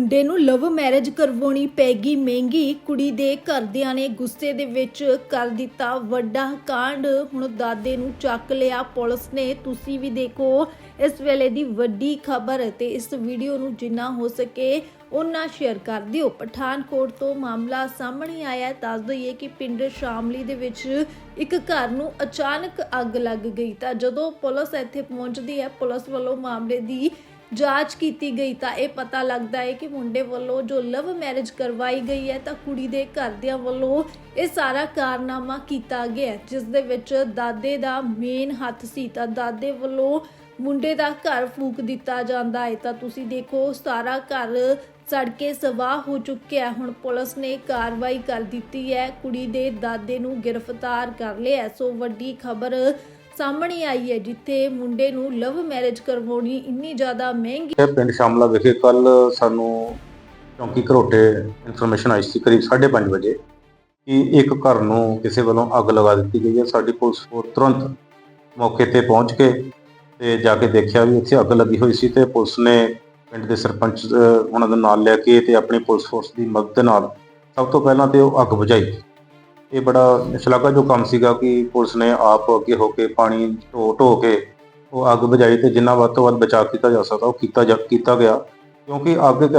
ਮੁੰਡੇ ਨੂੰ love marriage ਕਰਵਾਉਣੀ ਪੈਗੀ ਮਹਿੰਗੀ, ਕੁੜੀ ਦੇ ਘਰਦਿਆਂ ਨੇ ਗੁੱਸੇ ਦੇ ਵਿੱਚ ਕਰ ਦਿੱਤਾ ਵੱਡਾ ਕਾਂਡ। ਹੁਣ ਦਾਦੇ ਨੂੰ ਚੱਕ ਲਿਆ ਪੁਲਿਸ ਨੇ। ਤੁਸੀਂ ਵੀ ਦੇਖੋ ਇਸ ਵੇਲੇ ਦੀ ਵੱਡੀ ਖਬਰ ਤੇ ਇਸ ਵੀਡੀਓ ਨੂੰ ਜਿੰਨਾ ਹੋ ਸਕੇ ਉਹਨਾਂ ਸ਼ੇਅਰ ਕਰ ਦਿਓ। ਪਠਾਨਕੋਟ ਤੋਂ ਮਾਮਲਾ ਸਾਹਮਣੇ ਆਇਆ ਦੱਸ ਦਈਏ ਕਿ ਪਿੰਡ ਸ਼ਾਮਲੀ ਦੇ ਵਿੱਚ ਇੱਕ ਘਰ ਨੂੰ ਅਚਾਨਕ ਅੱਗ ਲੱਗ ਗਈ ਤਾਂ ਜਦੋਂ ਪੁਲਿਸ ਇੱਥੇ ਪਹੁੰਚਦੀ ਹੈ, ਪੁਲਿਸ ਵੱਲੋਂ ਮਾਮਲੇ ਦੀ ਜਾਂਚ ਕੀਤੀ ਗਈ ਤਾਂ ਇਹ ਪਤਾ ਲੱਗਦਾ ਹੈ ਕਿ ਮੁੰਡੇ ਵੱਲੋਂ ਜੋ ਲਵ ਮੈਰਿਜ ਕਰਵਾਈ ਗਈ ਹੈ ਤਾਂ ਕੁੜੀ ਦੇ ਘਰਦਿਆਂ ਵੱਲੋਂ ਇਹ ਸਾਰਾ ਕਾਰਨਾਮਾ ਕੀਤਾ ਗਿਆ ਜਿਸ ਦੇ ਵਿੱਚ ਦਾਦੇ ਦਾ ਮੇਨ ਹੱਥ ਸੀ ਤਾਂ ਦਾਦੇ ਵੱਲੋਂ ਮੁੰਡੇ ਦਾ ਘਰ ਫੂਕ ਦਿੱਤਾ ਜਾਂਦਾ ਹੈ। ਤਾਂ ਤੁਸੀਂ ਦੇਖੋ, ਸਾਰਾ ਘਰ ਸੜ ਕੇ ਸਵਾਹ ਹੋ ਚੁੱਕਿਆ ਹੁਣ ਪੁਲਿਸ ਨੇ ਕਾਰਵਾਈ ਕਰ ਦਿੱਤੀ ਹੈ। ਕੁੜੀ ਦੇ ਦਾਦੇ ਨੂੰ ਗ੍ਰਿਫਤਾਰ ਕਰ ਲਿਆ ਸੋ ਵੱਡੀ ਖਬਰ ਸਾਹਮਣੇ ਆਈ ਹੈ ਜਿੱਥੇ ਮੁੰਡੇ ਨੂੰ ਲਵ ਮੈਰਿਜ ਕਰਵਾਉਣੀ ਇੰਨੀ ਜ਼ਿਆਦਾ ਮਹਿੰਗੀ ਇਹ ਪਿੰਡ ਸ਼ਾਮਲਾ ਵਿਖੇ ਕੱਲ ਸਾਨੂੰ ਚੌਂਕੀ ਘਰੋਟੇ ਇਨਫੋਰਮੇਸ਼ਨ ਆਈ ਸੀ ਕਰੀਬ 5:30 ਵਜੇ ਕਿ ਇੱਕ ਘਰ ਨੂੰ ਕਿਸੇ ਵੱਲੋਂ ਅੱਗ ਲਗਾ ਦਿੱਤੀ ਗਈ ਹੈ। ਸਾਡੀ ਪੁਲਿਸ ਫੋਰਸ ਤੁਰੰਤ ਮੌਕੇ ਤੇ ਪਹੁੰਚ ਕੇ ਤੇ ਜਾ ਕੇ ਦੇਖਿਆ ਵੀ ਇੱਥੇ ਅੱਗ ਲੱਗੀ ਹੋਈ ਸੀ ਤੇ ਪੁਲਿਸ ਨੇ ਪਿੰਡ ਦੇ ਸਰਪੰਚ ਉਹਨਾਂ ਦਾ ਨਾਲ ਲੈ ਕੇ ਤੇ ਆਪਣੀ ਪੁਲਿਸ ਫੋਰਸ ਦੀ ਮਦਦ ਨਾਲ ਸਭ ਤੋਂ ਪਹਿਲਾਂ ਤੇ ਉਹ ਅੱਗ ਬੁਝਾਈ। ਇਹ ਬੜਾ ਸ਼ਲਾਘਾ ਜੋ ਕੰਮ ਸੀਗਾ ਕਿ ਪੁਲਿਸ ਨੇ ਆਪ ਅੱਗੇ ਹੋ ਕੇ ਪਾਣੀ ਢੋ ਢੋ ਕੇ ਉਹ ਅੱਗ ਬੁਝਾਈ ਤੇ ਜਿੰਨਾ ਵੱਧ ਤੋਂ ਵੱਧ ਬਚਾਅ ਕੀਤਾ ਜਾ ਸਕਦਾ, ਉਹ ਕੀਤਾ ਜਾ, ਕੀਤਾ ਗਿਆ। ਕਿਉਂਕਿ ਅੱਗ